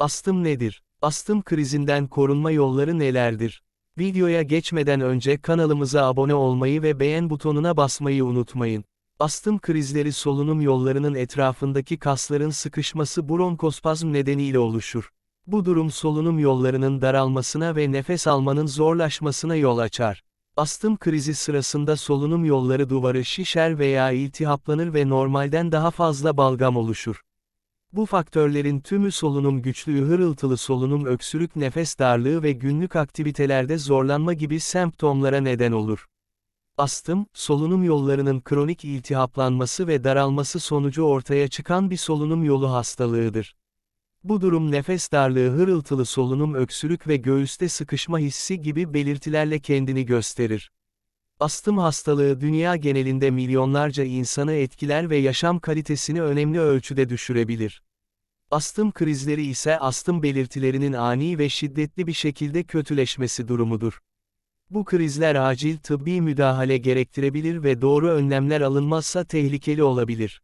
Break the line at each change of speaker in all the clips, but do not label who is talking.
Astım nedir? Astım krizinden korunma yolları nelerdir? Videoya geçmeden önce kanalımıza abone olmayı ve beğen butonuna basmayı unutmayın. Astım krizleri solunum yollarının etrafındaki kasların sıkışması bronkospazm nedeniyle oluşur. Bu durum solunum yollarının daralmasına ve nefes almanın zorlaşmasına yol açar. Astım krizi sırasında solunum yolları duvarı şişer veya iltihaplanır ve normalden daha fazla balgam oluşur. Bu faktörlerin tümü solunum güçlüğü hırıltılı solunum öksürük nefes darlığı ve günlük aktivitelerde zorlanma gibi semptomlara neden olur. Astım, solunum yollarının kronik iltihaplanması ve daralması sonucu ortaya çıkan bir solunum yolu hastalığıdır. Bu durum nefes darlığı hırıltılı solunum öksürük ve göğüste sıkışma hissi gibi belirtilerle kendini gösterir. Astım hastalığı dünya genelinde milyonlarca insanı etkiler ve yaşam kalitesini önemli ölçüde düşürebilir. Astım krizleri ise astım belirtilerinin ani ve şiddetli bir şekilde kötüleşmesi durumudur. Bu krizler acil tıbbi müdahale gerektirebilir ve doğru önlemler alınmazsa tehlikeli olabilir.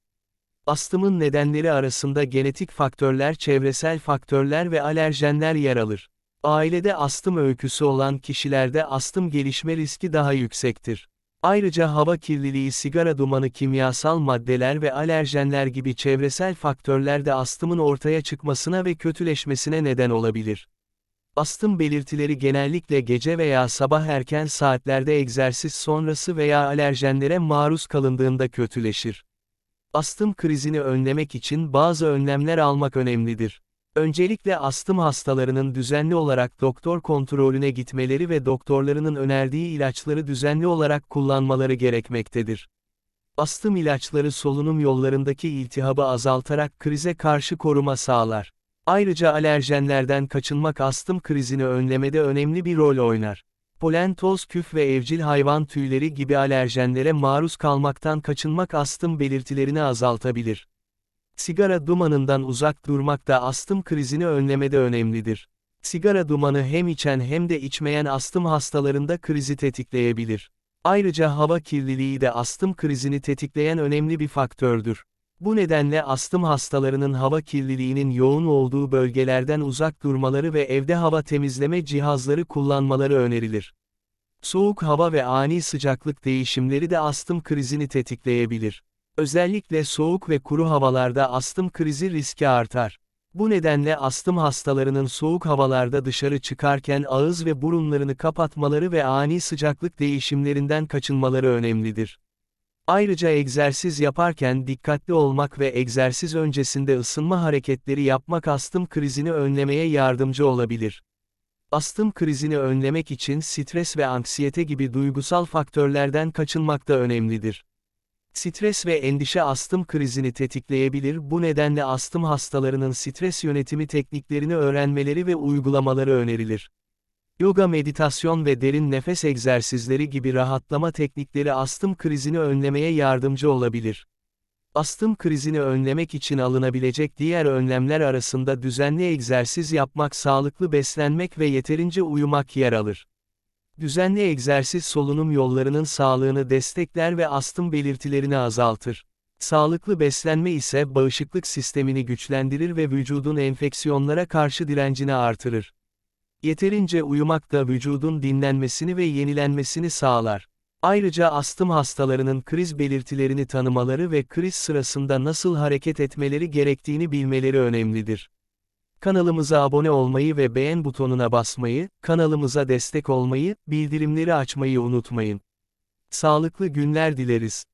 Astımın nedenleri arasında genetik faktörler, çevresel faktörler ve alerjenler yer alır. Ailede astım öyküsü olan kişilerde astım gelişme riski daha yüksektir. Ayrıca hava kirliliği, sigara dumanı, kimyasal maddeler ve alerjenler gibi çevresel faktörler de astımın ortaya çıkmasına ve kötüleşmesine neden olabilir. Astım belirtileri genellikle gece veya sabah erken saatlerde egzersiz sonrası veya alerjenlere maruz kalındığında kötüleşir. Astım krizini önlemek için bazı önlemler almak önemlidir. Öncelikle astım hastalarının düzenli olarak doktor kontrolüne gitmeleri ve doktorlarının önerdiği ilaçları düzenli olarak kullanmaları gerekmektedir. Astım ilaçları solunum yollarındaki iltihabı azaltarak krize karşı koruma sağlar. Ayrıca alerjenlerden kaçınmak astım krizini önlemede önemli bir rol oynar. Polen, toz, küf ve evcil hayvan tüyleri gibi alerjenlere maruz kalmaktan kaçınmak astım belirtilerini azaltabilir. Sigara dumanından uzak durmak da astım krizini önlemede önemlidir. Sigara dumanı hem içen hem de içmeyen astım hastalarında krizi tetikleyebilir. Ayrıca hava kirliliği de astım krizini tetikleyen önemli bir faktördür. Bu nedenle astım hastalarının hava kirliliğinin yoğun olduğu bölgelerden uzak durmaları ve evde hava temizleme cihazları kullanmaları önerilir. Soğuk hava ve ani sıcaklık değişimleri de astım krizini tetikleyebilir. Özellikle soğuk ve kuru havalarda astım krizi riski artar. Bu nedenle astım hastalarının soğuk havalarda dışarı çıkarken ağız ve burunlarını kapatmaları ve ani sıcaklık değişimlerinden kaçınmaları önemlidir. Ayrıca egzersiz yaparken dikkatli olmak ve egzersiz öncesinde ısınma hareketleri yapmak astım krizini önlemeye yardımcı olabilir. Astım krizini önlemek için stres ve anksiyete gibi duygusal faktörlerden kaçınmak da önemlidir. Stres ve endişe astım krizini tetikleyebilir bu nedenle astım hastalarının stres yönetimi tekniklerini öğrenmeleri ve uygulamaları önerilir. Yoga meditasyon ve derin nefes egzersizleri gibi rahatlama teknikleri astım krizini önlemeye yardımcı olabilir. Astım krizini önlemek için alınabilecek diğer önlemler arasında düzenli egzersiz yapmak, sağlıklı beslenmek ve yeterince uyumak yer alır. Düzenli egzersiz solunum yollarının sağlığını destekler ve astım belirtilerini azaltır. Sağlıklı beslenme ise bağışıklık sistemini güçlendirir ve vücudun enfeksiyonlara karşı direncini artırır. Yeterince uyumak da vücudun dinlenmesini ve yenilenmesini sağlar. Ayrıca astım hastalarının kriz belirtilerini tanımaları ve kriz sırasında nasıl hareket etmeleri gerektiğini bilmeleri önemlidir. Kanalımıza abone olmayı ve beğen butonuna basmayı, kanalımıza destek olmayı, bildirimleri açmayı unutmayın. Sağlıklı günler dileriz.